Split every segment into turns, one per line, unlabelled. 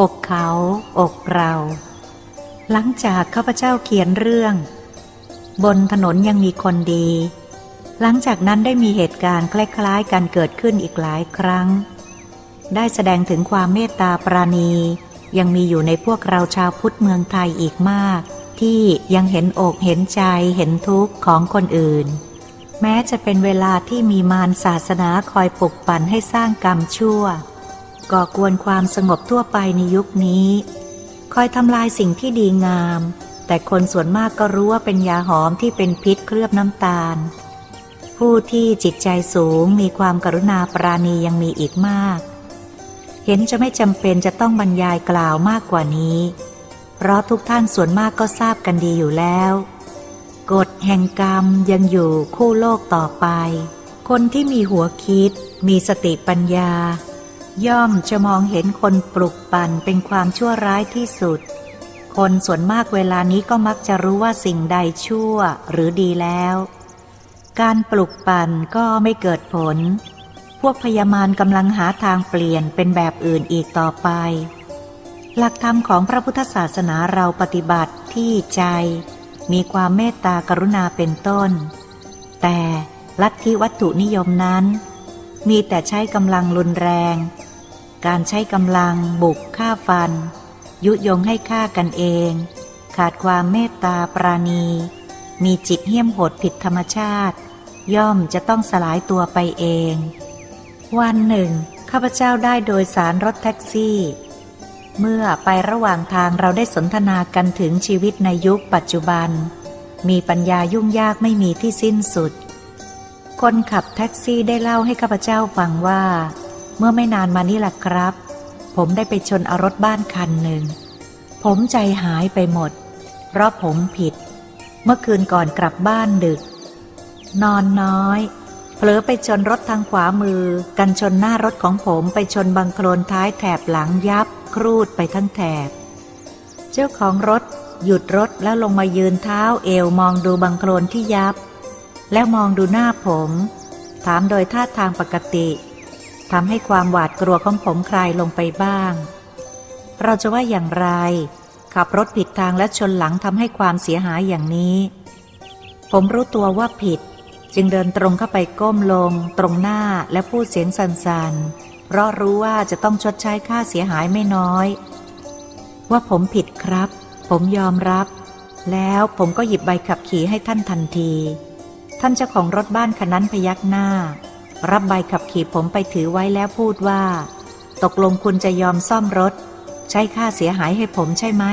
อกเขา อกเรา หลังจากข้าพเจ้าเขียนเรื่อง บนถนนยังมีคนดี หลังจากนั้นได้มีเหตุการณ์คล้ายๆกันเกิดขึ้นอีกหลายครั้ง ได้แสดงถึงความเมตตาปราณี ยังมีอยู่ในพวกเราชาวพุทธเมืองไทยอีกมาก ที่ยังเห็นอกเห็นใจเห็นทุกข์ของคนอื่น แม้จะเป็นเวลาที่มีมารศาสนาคอยปลุกปั่นให้สร้างกรรมชั่ว ก่อกวนความสงบทั่วไปในยุคนี้ คอยทำลายสิ่งที่ดีงาม แต่คนส่วนมากก็รู้ว่าเป็นยาหอมที่เป็นพิษเคลือบน้ำตาล ผู้ที่จิตใจสูงมีความกรุณาปราณียังมีอีกมาก เห็นจะไม่จำเป็นจะต้องบรรยายกล่าวมากกว่านี้ เพราะทุกท่านส่วนมากก็ทราบกันดีอยู่แล้วกฎแห่งกรรมยังอยู่คู่โลกต่อไป คนที่มีหัวคิด มีสติปัญญา ย่อมจะมองเห็นคนปลุกปั่นเป็นความชั่วร้ายที่สุด คนส่วนมากเวลานี้ก็มักจะรู้ว่าสิ่งใดชั่วหรือดีแล้ว การปลุกปั่นก็ไม่เกิดผล พวกพยามารกำลังหาทางเปลี่ยนเป็นแบบอื่นอีกต่อไป หลักธรรมของพระพุทธศาสนาเราปฏิบัติที่ใจ มีความเมตตากรุณาเป็นต้น แต่ลัทธิวัตถุนิยมนั้น มีแต่ใช้กำลังรุนแรง การใช้กำลังบุกฆ่าฟัน ยุยงให้ฆ่ากันเอง ขาดความเมตตาปราณี มีจิตเหี้ยมโหดผิดธรรมชาติ ย่อมจะต้องสลายตัวไปเอง วันหนึ่ง ข้าพเจ้าได้โดยสารรถแท็กซี่ เมื่อไประหว่างทางเราได้สนทนากันถึงชีวิตในยุคปัจจุบัน มีปัญญายุ่งยากไม่มีที่สิ้นสุด คนขับแท็กซี่ได้เล่าให้ข้าพเจ้าฟังว่า เมื่อไม่นานมานี้แหละครับ ผมได้ไปชนเอารถบ้านคันหนึ่ง ผมใจหายไปหมด เพราะผมผิด เมื่อคืนก่อนกลับบ้านดึก นอนน้อย เผลอไปชนรถทางขวามือ กันชนหน้ารถของผมไปชนบังโคลนท้ายแถบหลังยับ ครูดไปทั้งแถบ เจ้าของรถหยุดรถแล้วลงมายืนเท้าเอวมองดูบังโคลนที่ยับ แล้วมองดูหน้าผม ถามโดยท่าทางปกติทำให้ความหวาดกลัวของผมคลายลงไปบ้าง เราจะว่าอย่างไร ขับรถผิดทางและชนหลังทำให้ความเสียหายอย่างนี้ ผมรู้ตัวว่าผิด จึงเดินตรงเข้าไปก้มลง ตรงหน้าและพูดเสียงสันๆ เพราะรู้ว่าจะต้องชดใช้ค่าเสียหายไม่น้อย ว่าผมผิดครับ ผมยอมรับ แล้วผมก็หยิบใบขับขี่ให้ท่านทันที ท่านเจ้าของรถบ้านคันนั้นพยักหน้า รับใบขับขี่ผมไปถือไว้แล้วพูดว่า ตกลงคุณจะยอมซ่อมรถ ใช้ค่าเสียหายให้ผมใช่ไหม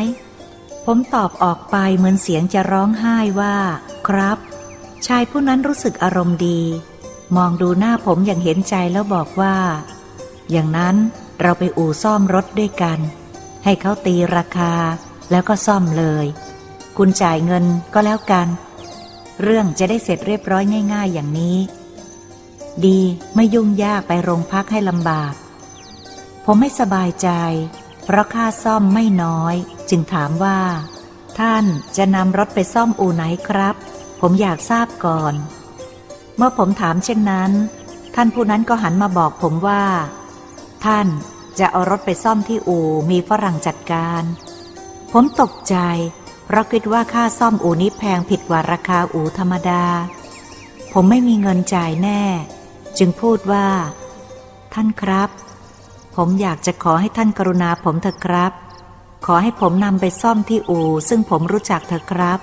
ผมตอบออกไปเหมือนเสียงจะร้องไห้ว่า ครับ ชายผู้นั้นรู้สึกอารมณ์ดี มองดูหน้าผมอย่างเห็นใจแล้วบอกว่า อย่างนั้นเราไปอู่ซ่อมรถด้วยกัน ให้เขาตีราคาแล้วก็ซ่อมเลย คุณจ่ายเงินก็แล้วกัน เรื่องจะได้เสร็จเรียบร้อยง่าย ๆ อย่างนี้ ดีไม่ยุ่งยากไปโรงพักให้ลำบาก ผมไม่สบายใจ เพราะค่าซ่อมไม่น้อย จึงถามว่า ท่านจะนำรถไปซ่อมอู่ไหนครับ ผมอยากทราบก่อน เมื่อผมถามเช่นนั้น ท่านผู้นั้นก็หันมาบอกผมว่า ท่านจะเอารถไปซ่อมที่อู่มีฝรั่งจัดการ ผมตกใจ เพราะคิดว่าค่าซ่อมอูนี้แพงผิดกว่าราคาอูธรรมดา ผมไม่มีเงินจ่ายแน่ จึงพูดว่า ท่านครับ ผมอยากจะขอให้ท่านกรุณาผมเถอะครับ ขอให้ผมนำไปซ่อมที่อู่ซึ่งผมรู้จักเถอะครับ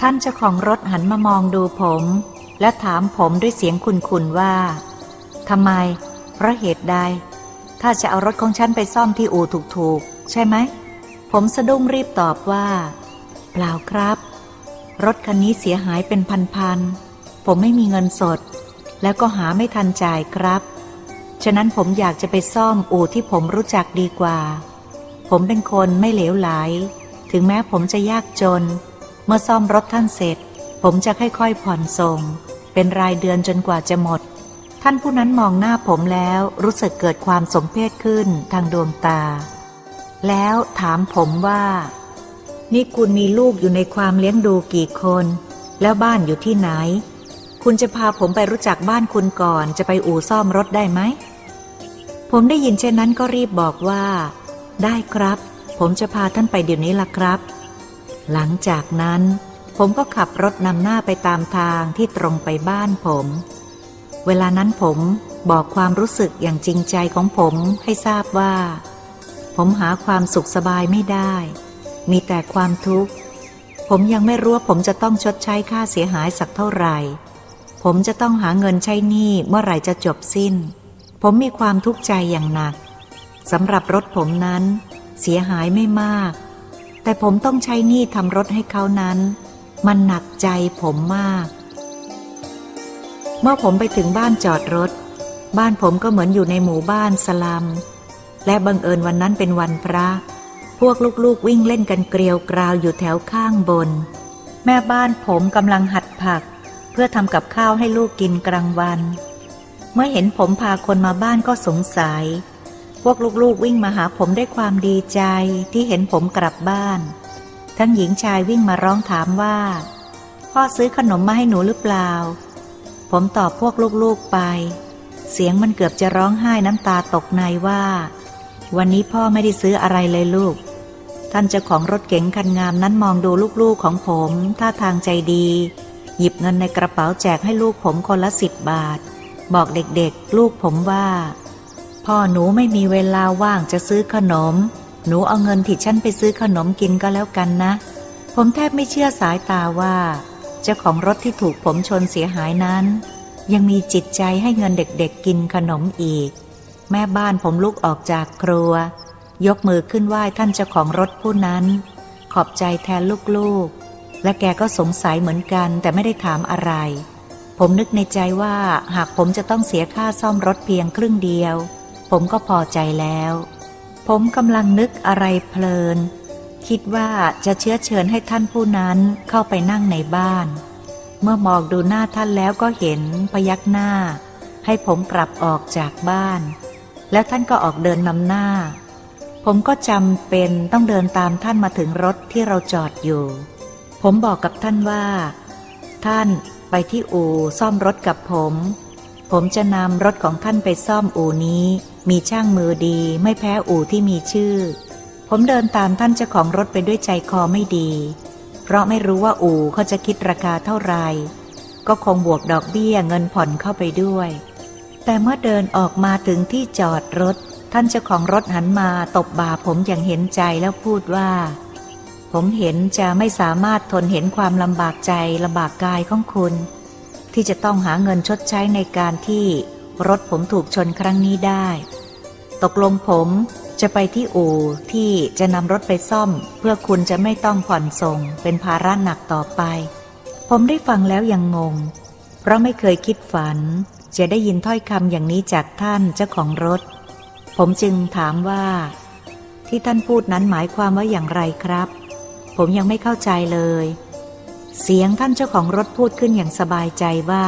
ท่านเจ้าของรถหันมามองดูผม และถามผมด้วยเสียงคุนๆว่าทำไม เพราะเหตุใด ถ้าจะเอารถของฉันไปซ่อมที่อู่ถูกๆ ใช่ไหม ผมสะดุ้งรีบตอบว่า ล่าครับ รถคันนี้เสียหายเป็นพันๆ ผมไม่มีเงินสด แล้วก็หาไม่ทันจ่ายครับ ฉะนั้นผมอยากจะไปซ่อมอู่ที่ผมรู้จักดีกว่า ผมเป็นคนไม่เหลวไหล ถึงแม้ผมจะยากจน เมื่อซ่อมรถท่านเสร็จ ผมจะค่อยๆผ่อนส่ง เป็นรายเดือนจนกว่าจะหมด ท่านผู้นั้นมองหน้าผมแล้วรู้สึกเกิดความสมเพชขึ้นทางดวงตา แล้วถามผมว่า นี่คุณมีลูกอยู่ในความเลี้ยงดูกี่คน แล้วบ้านอยู่ที่ไหน คุณจะพาผมไปรู้จักบ้านคุณก่อนจะไปอู่ซ่อมรถได้ไหม ผมได้ยินเช่นนั้นก็รีบบอกว่า ได้ครับ ผมจะพาท่านไปเดี๋ยวนี้ล่ะครับ หลังจากนั้น ผมก็ขับรถนำหน้าไปตามทางที่ตรงไปบ้านผม เวลานั้นผมบอกความรู้สึกอย่างจริงใจของผมให้ทราบว่า ผมหาความสุขสบายไม่ได้ มีแต่ความทุกข์ ผมยังไม่รู้ว่าผมจะต้องชดใช้ค่าเสียหายสักเท่าไหร่ ผมจะต้องหาเงินใช้หนี้เมื่อไหร่จะจบสิ้น ผมมีความทุกข์ใจอย่างหนักสำหรับรถผมนั้น เสียหายไม่มาก แต่ผมต้องใช้หนี้ทำรถให้เขานั้น มันหนักใจผมมาก เมื่อผมไปถึงบ้านจอดรถ บ้านผมก็เหมือนอยู่ในหมู่บ้านสลัม และบังเอิญวันนั้นเป็นวันพระ พวกลูกๆวิ่งเล่นกันเกลียวกราวอยู่แถวข้างบน แม่บ้านผมกำลังหัดผัก เพื่อทำกับข้าวให้ลูกกินกลางวัน เมื่อเห็นผมพาคนมาบ้านก็สงสัย พวกลูกๆวิ่งมาหาผมด้วยความดีใจที่เห็นผมกลับบ้าน ทั้งหญิงชายวิ่งมาร้องถามว่า พ่อซื้อขนมมาให้หนูหรือเปล่า ผมตอบพวกลูกๆไป เสียงมันเกือบจะร้องไห้น้ำตาตกในว่าวันนี้พ่อไม่ได้ซื้ออะไรเลยลูก ท่านเจ้าของรถเก๋งคันงามนั้นมองดูลูกๆของผม ท่าทางใจดี หยิบเงินในกระเป๋าแจกให้ลูกผมคนละสิบบาท บอกเด็กๆ ลูกผมว่า พ่อหนูไม่มีเวลาว่างจะซื้อขนม หนูเอาเงินที่ฉันไปซื้อขนมกินก็แล้วกันนะ ผมแทบไม่เชื่อสายตาว่า เจ้าของรถที่ถูกผมชนเสียหายนั้น ยังมีจิตใจให้เงินเด็กๆกินขนมอีก แม่บ้านผมลุกออกจากครัว ยกมือขึ้นไหว้ท่านเจ้าของรถผู้นั้น ขอบใจแทนลูกๆ และแกก็สงสัยเหมือนกันแต่ไม่ได้ถามอะไร ผมนึกในใจว่าหากผมจะต้องเสียค่าซ่อมรถเพียงครึ่งเดียว ผมก็พอใจแล้ว ผมกำลังนึกอะไรเพลิน คิดว่าจะเชื้อเชิญให้ท่านผู้นั้นเข้าไปนั่งในบ้าน เมื่อมองดูหน้าท่านแล้วก็เห็นพยักหน้า ให้ผมกลับออกจากบ้าน แล้วท่านก็ออกเดินนำหน้า ผมก็จำเป็นต้องเดินตามท่านมาถึงรถที่เราจอดอยู่ ผมบอกกับท่านว่า ท่านไปที่อู่ซ่อมรถกับผม ผมจะนำรถของท่านไปซ่อมอู่นี้ มีช่างมือดี ไม่แพ้อู่ที่มีชื่อ ผมเดินตามท่านเจ้าของรถไปด้วยใจคอไม่ดี เพราะไม่รู้ว่าอู่เขาจะคิดราคาเท่าไหร่ก็คงบวกดอกเบี้ยเงินผ่อนเข้าไปด้วย แต่เมื่อเดินออกมาถึงที่จอดรถ ท่านเจ้าของรถหันมาตบบ่าผมอย่างเห็นใจแล้วพูดว่า ผมเห็นจะไม่สามารถทนเห็นความลำบากใจลำบากกายของคุณ ที่จะต้องหาเงินชดใช้ในการที่รถผมถูกชนครั้งนี้ได้ ตกลงผมจะไปที่อู่ที่จะนำรถไปซ่อม เพื่อคุณจะไม่ต้องผ่อนส่ง เป็นภาระหนักต่อไป ผมได้ฟังแล้วยังงง เพราะไม่เคยคิดฝัน จะได้ยินถ้อยคำอย่างนี้จากท่านเจ้าของรถ ผมจึงถามว่า ที่ท่านพูดนั้นหมายความว่าอย่างไรครับ ผมยังไม่เข้าใจเลย เสียงท่านเจ้าของรถพูดขึ้นอย่างสบายใจว่า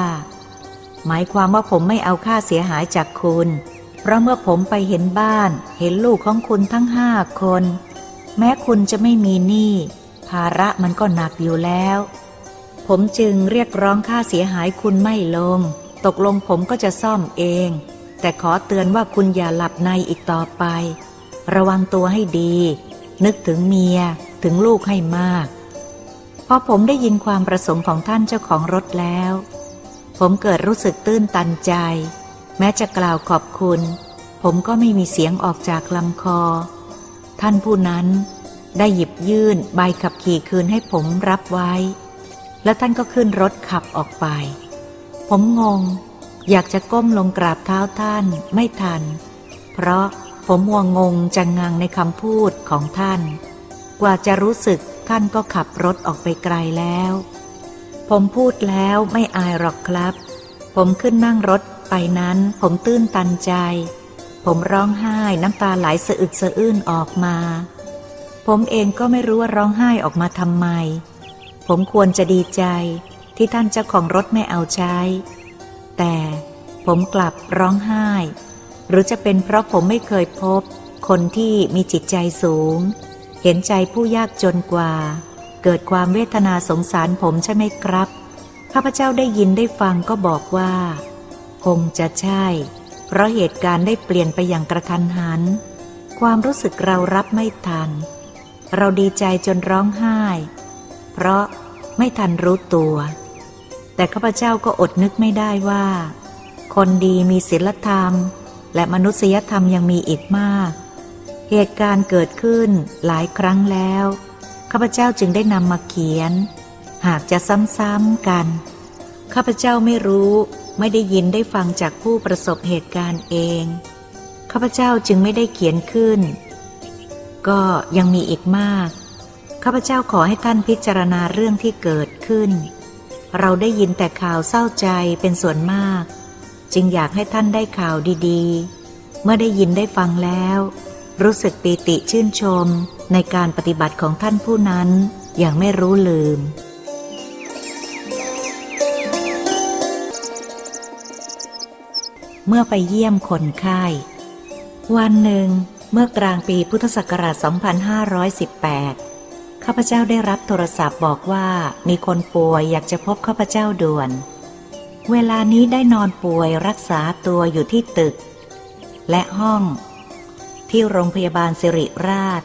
หมายความว่าผมไม่เอาค่าเสียหายจากคุณ เพราะเมื่อผมไปเห็นบ้าน เห็นลูกของคุณทั้งห้าคน แม้คุณจะไม่มีหนี้ภาระมันก็หนักอยู่แล้ว ผมจึงเรียกร้องค่าเสียหายคุณไม่ลง ตกลงผมก็จะซ่อมเอง แต่ขอเตือนว่าคุณอย่าหลับในอีกต่อไป ระวังตัวให้ดี นึกถึงเมียถึงลูกให้มาก พอผมได้ยินความประสงค์ของท่านเจ้าของรถแล้ว ผมเกิดรู้สึกตื้นตันใจ แม้จะกล่าวขอบคุณ ผมก็ไม่มีเสียงออกจากลำคอ ท่านผู้นั้นได้หยิบยื่นใบขับขี่คืนให้ผมรับไว้ แล้วท่านก็ขึ้นรถขับออกไป ผมงง อยากจะก้มลงกราบเท้าท่านไม่ทัน เพราะผมมัวงงจังงังในคำพูดของท่าน กว่าจะรู้สึกท่านก็ขับรถออกไปไกลแล้ว ผมพูดแล้วไม่อายหรอกครับ ผมขึ้นนั่งรถไปนั้นผมตื้นตันใจ ผมร้องไห้น้ำตาไหลสะอึกสะอื้นออกมา ผมเองก็ไม่รู้ว่าร้องไห้ออกมาทำไม ผมควรจะดีใจที่ท่านเจ้าของรถไม่เอาใช้ แต่ผมกลับร้องไห้ หรือจะเป็นเพราะผมไม่เคยพบ คนที่มีจิตใจสูง เห็นใจผู้ยากจนกว่า เกิดความเวทนาสงสารผมใช่ไหมครับ ข้าพเจ้าได้ยินได้ฟังก็บอกว่า คงจะใช่ เพราะเหตุการณ์ได้เปลี่ยนไปอย่างกระทันหันคความรู้สึกเรารับไม่ทัน เราดีใจจนร้องไห้ เพราะไม่ทันรู้ตัว แต่ข้าพเจ้าก็อดนึกไม่ได้ว่า คนดีมีศีลธรรม และมนุษยธรรมยังมีอีกมาก เหตุการณ์เกิดขึ้นหลายครั้งแล้วข้าพเจ้าจึงได้นำมาเขียน หากจะซ้ำๆกันข้าพเจ้าไม่รู้ไม่ได้ยินได้ฟังจากผู้ประสบเหตุการณ์เองข้าพเจ้าจึงไม่ได้เขียนขึ้น ก็ยังมีอีกมากข้าพเจ้าขอให้ท่านพิจารณาเรื่องที่เกิดขึ้น เราได้ยินแต่ข่าวเศร้าใจเป็นส่วนมาก จึงอยากให้ท่านได้ข่าวดีๆ เมื่อได้ยินได้ฟังแล้ว รู้สึกปีติชื่นชมในการปฏิบัติของท่านผู้นั้นอย่างไม่รู้ลืม เมื่อไปเยี่ยมคนไข้ วันหนึ่ง เมื่อกลางปีพุทธศักราช 2518 ข้าพเจ้าได้รับโทรศัพท์บอกว่ามีคนป่วยอยากจะพบข้าพเจ้าด่วน เวลานี้ได้นอนป่วยรักษาตัวอยู่ที่ตึก และห้อง ที่โรงพยาบาลสิริราช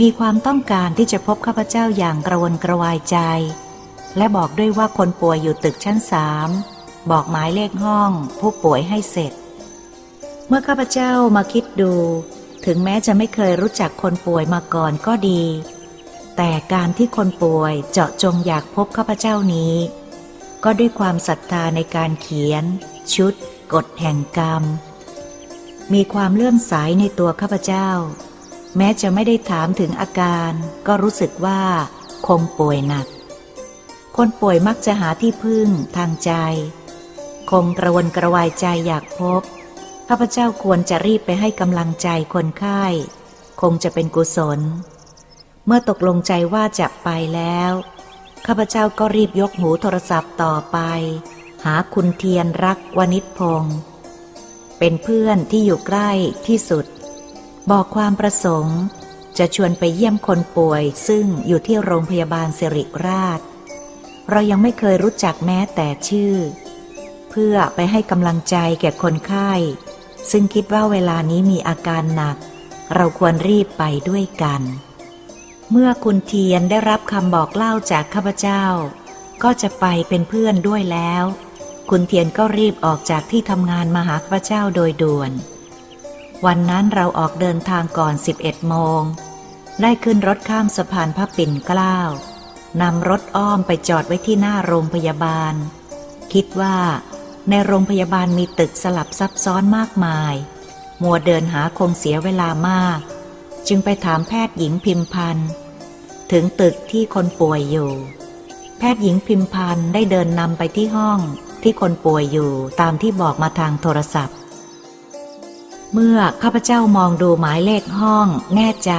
มีความต้องการที่จะพบข้าพเจ้าอย่างกระวนกระวายใจ และบอกด้วยว่าคนป่วยอยู่ตึกชั้นสามบอกหมายเลขห้องผู้ป่วยให้เสร็จ เมื่อข้าพเจ้ามาคิดดู ถึงแม้จะไม่เคยรู้จักคนป่วยมาก่อนก็ดี แต่การที่คนป่วยเจาะจงอยากพบข้าพเจ้านี้ ก็ด้วยความศรัทธาในการเขียน ชุด กฎแห่งกรรม มีความเลื่อมใสในตัวข้าพเจ้า แม้จะไม่ได้ถามถึงอาการ ก็รู้สึกว่าคงป่วยหนัก คนป่วยมักจะหาที่พึ่งทางใจ คงกระวนกระวายใจอยากพบข้าพเจ้าควรจะรีบไปให้กำลังใจคนไข้ คงจะเป็นกุศล เมื่อตกลงใจว่าจะไปแล้ว ข้าพเจ้าก็รีบยกหูโทรศัพท์ต่อไป หาคุณเทียนรักวณิชพงศ์เป็นเพื่อนที่อยู่ใกล้ที่สุด บอกความประสงค์ จะชวนไปเยี่ยมคนป่วย ซึ่งอยู่ที่โรงพยาบาลสิริราช เรายังไม่เคยรู้จักแม้แต่ชื่อ เพื่อไปให้กำลังใจแก่คนไข้ ซึ่งคิดว่าเวลานี้มีอาการหนัก เราควรรีบไปด้วยกัน เมื่อคุณเทียนได้รับคำบอกเล่าจากข้าพเจ้า ก็จะไปเป็นเพื่อนด้วยแล้ว คุณเทียนก็รีบออกจากที่ทำงานมาหาข้าพเจ้าโดยด่วน วันนั้นเราออกเดินทางก่อน 11 โมง ได้ขึ้นรถข้ามสะพานพระปิ่นเกล้านำรถอ้อมไปจอดไว้ที่หน้าโรงพยาบาล คิดว่า ในโรงพยาบาลมีตึกสลับซับซ้อนมากมาย มัวเดินหาคงเสียเวลามาก จึงไปถามแพทย์หญิงพิมพันธ์ถึงตึกที่คนป่วยอยู่ แพทย์หญิงพิมพันธ์ได้เดินนำไปที่ห้องที่คนป่วยอยู่ตามที่บอกมาทางโทรศัพท์ เมื่อข้าพเจ้ามองดูหมายเลขห้องแน่ใจ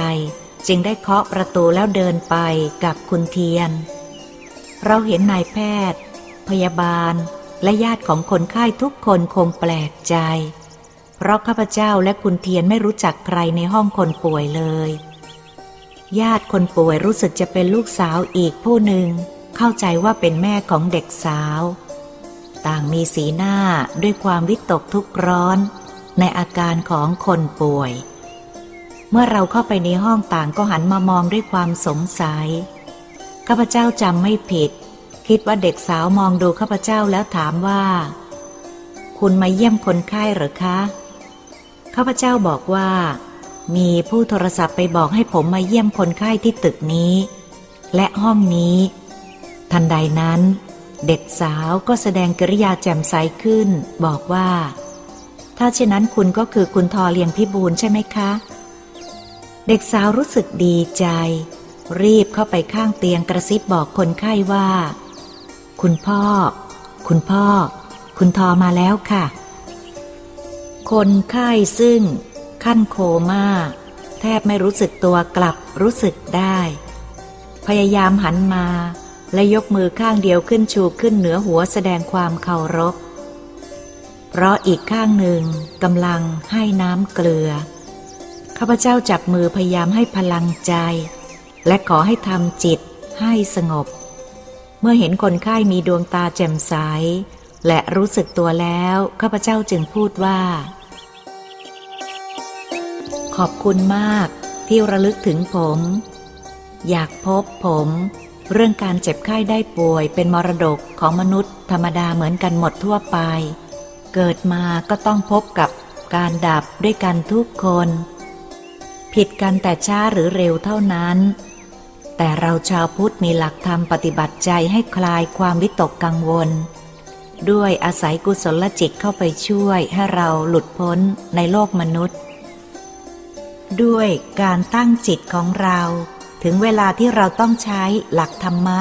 จึงได้เคาะประตูแล้วเดินไปกับคุณเทียน เราเห็นนายแพทย์ พยาบาลและญาติของคนไข้ทุกคนคงแปลกใจ เพราะข้าพเจ้าและคุณเทียนไม่รู้จักใครในห้องคนป่วยเลย ญาติคนป่วยรู้สึกจะเป็นลูกสาวอีกผู้หนึ่ง เข้าใจว่าเป็นแม่ของเด็กสาว ต่างมีสีหน้าด้วยความวิตกทุกข์ร้อน ในอาการของคนป่วย เมื่อเราเข้าไปในห้องต่างก็หันมามองด้วยความสงสัย ข้าพเจ้าจำไม่ผิด คิดว่าเด็กสาวมองดูข้าพเจ้าแล้วถามว่า คุณมาเยี่ยมคนไข้หรือคะ ข้าพเจ้าบอกว่า มีผู้โทรศัพท์ไปบอกให้ผมมาเยี่ยมคนไข้ที่ตึกนี้ และห้องนี้ ทันใดนั้น เด็กสาวก็แสดงกิริยาแจ่มใสขึ้น บอกว่า ถ้าเช่นนั้นคุณก็คือคุณทอเลียงพิบูลใช่ไหมคะ เด็กสาวรู้สึกดีใจ รีบเข้าไปข้างเตียงกระซิบบอกคนไข้ว่า คุณพ่อ คุณพ่อ คุณทอมาแล้วค่ะ คนไข้ซึ่ง ขั้นโคม่าแทบไม่รู้สึกตัวกลับรู้สึกได้ พยายามหันมา และยกมือข้างเดียวขึ้นชูขึ้นเหนือหัวแสดงความเคารพ เพราะอีกข้างหนึ่งกำลังให้น้ำเกลือ ข้าพเจ้าจับมือพยายามให้พลังใจ และขอให้ทำจิตให้สงบ เมื่อเห็นคนไข้มีดวงตาแจ่มใสและรู้สึกตัวแล้ว ข้าพเจ้าจึงพูดว่า ขอบคุณมากที่ระลึกถึงผม อยากพบผม เรื่องการเจ็บไข้ได้ป่วยเป็นมรดกของมนุษย์ ธรรมดาเหมือนกันหมดทั่วไป เกิดมาก็ต้องพบกับการดับด้วยกันทุกคน ผิดกันแต่ช้าหรือเร็วเท่านั้น แต่เราชาวพุทธมีหลักธรรมปฏิบัติใจให้คลายความวิตกกังวล ด้วยอาศัยกุศลจิตเข้าไปช่วยให้เราหลุดพ้นในโลกมนุษย์ ด้วยการตั้งจิตของเรา ถึงเวลาที่เราต้องใช้หลักธรรมะ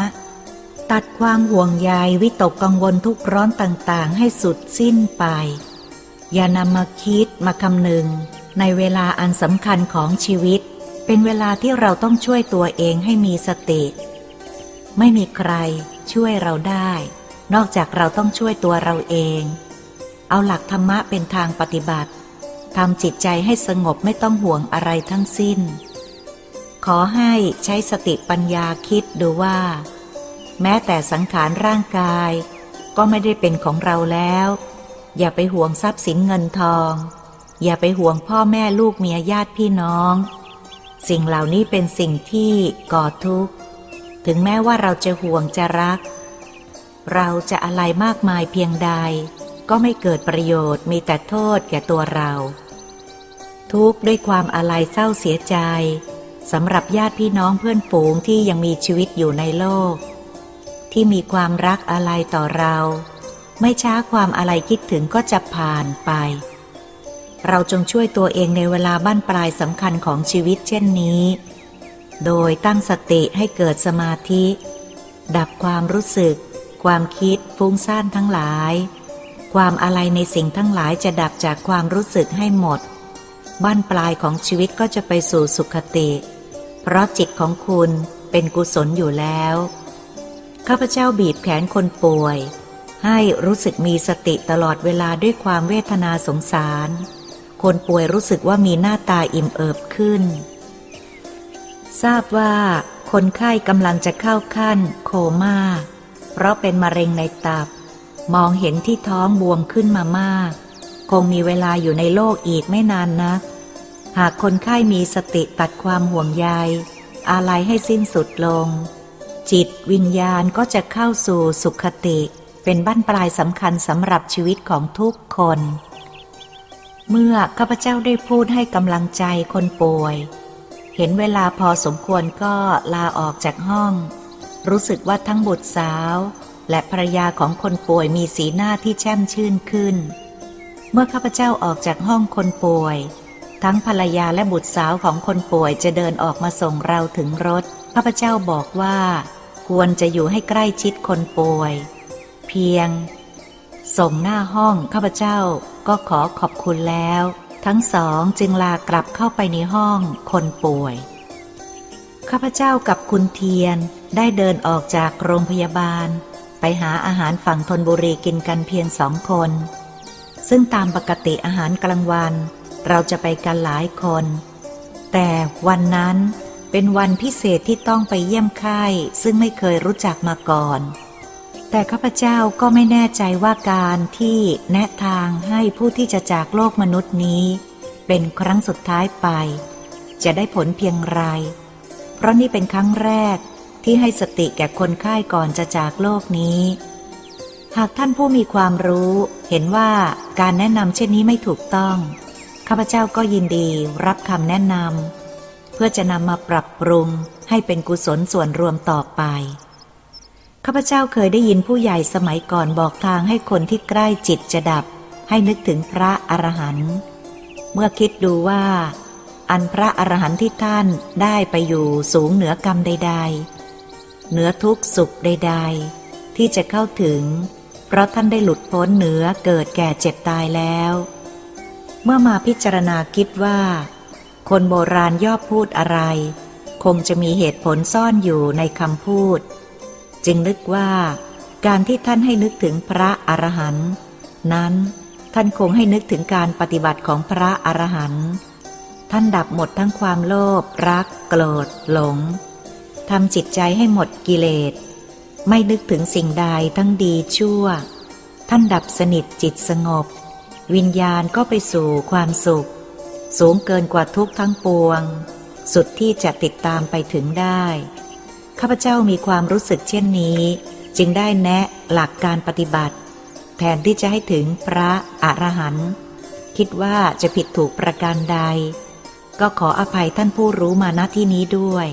ตัดความห่วงใยวิตกกังวลทุกข์ร้อนต่างๆ ให้สุดสิ้นไป อย่านำมาคิดมาคำนึง ในเวลาอันสำคัญของชีวิต เป็นเวลาที่เราต้องช่วยตัวเองให้มีสติ ไม่มีใครช่วยเราได้ นอกจากเราต้องช่วยตัวเราเอง เอาหลักธรรมะเป็นทางปฏิบัติ ทำจิตใจให้สงบไม่ต้องห่วงอะไรทั้งสิ้น ขอให้ใช้สติปัญญาคิดดูว่า แม้แต่สังขารร่างกาย ก็ไม่ได้เป็นของเราแล้ว อย่าไปห่วงทรัพย์สินเงินทอง อย่าไปห่วงพ่อแม่ลูกเมียญาติพี่น้อง สิ่งเหล่านี้เป็นสิ่งที่ก่อทุกข์ ถึงแม้ว่าเราจะห่วงจะรัก เราจะอะไรมากมายเพียงใด ก็ไม่เกิดประโยชน์มีแต่โทษแก่ตัวเรา ทุกข์ด้วยความอะไรเศร้าเสียใจสำหรับญาติพี่น้องเพื่อนฝูงที่ยังมีชีวิตอยู่ในโลก ที่มีความรักอะไรต่อเรา ไม่ช้าความอะไรคิดถึงก็จะผ่านไป เราจงช่วยตัวเองในเวลาบ้านปลายสำคัญของชีวิตเช่นนี้ โดยตั้งสติให้เกิดสมาธิ ดับความรู้สึก ความคิดฟุ้งซ่านทั้งหลาย ความอะไรในสิ่งทั้งหลายจะดับจากความรู้สึกให้หมด บ้านปลายของชีวิตก็จะไปสู่สุขติ เพราะจิตของคุณเป็นกุศลอยู่แล้ว ข้าพเจ้าบีบแขนคนป่วย ให้รู้สึกมีสติตลอดเวลาด้วยความเวทนาสงสาร คนป่วยรู้สึกว่ามีหน้าตาอิ่มเอิบขึ้น ทราบว่าคนไข้กำลังจะเข้าขั้นโคม่า เพราะเป็นมะเร็งในตับ มองเห็นที่ท้องบวมขึ้นมามาก คงมีเวลาอยู่ในโลกอีกไม่นานนัก หากคนไข้มีสติตัดความห่วงใย อาลัยให้สิ้นสุดลง จิตวิญญาณก็จะเข้าสู่สุขติ เป็นบั้นปลายสำคัญสำหรับชีวิตของทุกคน เมื่อข้าพเจ้าได้พูดให้กำลังใจคนป่วย เห็นเวลาพอสมควรก็ลาออกจากห้อง รู้สึกว่าทั้งบุตรสาว และภรรยาของคนป่วยมีสีหน้าที่แช่มชื่นขึ้น เมื่อข้าพเจ้าออกจากห้องคนป่วย ทั้งภรรยาและบุตรสาวของคนป่วยจะเดินออกมาส่งเราถึงรถ ข้าพเจ้าบอกว่า ควรจะอยู่ให้ใกล้ชิดคนป่วย เพียง ส่งหน้าห้องข้าพเจ้าก็ขอขอบคุณแล้ว ทั้งสองจึงลากลับเข้าไปในห้องคนป่วย ข้าพเจ้ากับคุณเทียนได้เดินออกจากโรงพยาบาล ไปหาอาหารฝั่งธนบุรีกินกันเพียงสองคน ซึ่งตามปกติอาหารกลางวัน เราจะไปกันหลายคน แต่วันนั้นเป็นวันพิเศษที่ต้องไปเยี่ยมไข้ซึ่งไม่เคยรู้จักมาก่อน แต่ข้าพเจ้าก็ไม่แน่ใจว่าการที่แนะทางให้ผู้ที่จะจากโลกมนุษย์นี้ เป็นครั้งสุดท้ายไป จะได้ผลเพียงไร เพราะนี่เป็นครั้งแรก ที่ให้สติแก่คนไข้ก่อนจะจากโลกนี้ หากท่านผู้มีความรู้เห็นว่าการแนะนำเช่นนี้ไม่ถูกต้อง ข้าพเจ้าก็ยินดีรับคำแนะนำเพื่อจะนำมาปรับปรุงให้เป็นกุศลส่วนรวมต่อไป ข้าพเจ้าเคยได้ยินผู้ใหญ่สมัยก่อนบอกทางให้คนที่ใกล้จิตจะดับ ให้นึกถึงพระอรหันต์เมื่อคิดดูว่า อันพระอรหันต์ที่ท่านได้ไปอยู่สูงเหนือกรรมใด ๆ เหนือทุกสุขใด ๆ ที่จะเข้าถึง เพราะท่านได้หลุดพ้นเหนือเกิดแก่เจ็บตายแล้ว เมื่อมาพิจารณาคิดว่า คนโบราณย่อพูดอะไร คงจะมีเหตุผลซ่อนอยู่ในคำพูด จึงนึกว่า การที่ท่านให้นึกถึงพระอรหันต์นั้นท่านคงให้นึกถึงการปฏิบัติของพระอรหันต์ท่านดับหมดทั้งความโลภรัก โกรธ หลง ทำจิตใจให้หมดกิเลส ไม่นึกถึงสิ่งใดทั้งดีชั่ว ท่านดับสนิทจิตสงบ วิญญาณก็ไปสู่ความสุข สูงเกินกว่าทุกทั้งปวง สุดที่จะติดตามไปถึงได้ ข้าพเจ้ามีความรู้สึกเช่นนี้ จึงได้แนะหลักการปฏิบัติ แทนที่จะให้ถึงพระอรหันต์คิดว่าจะผิดถูกประการใด ก็ขออภัยท่านผู้รู้มาณที่นี้ด้วย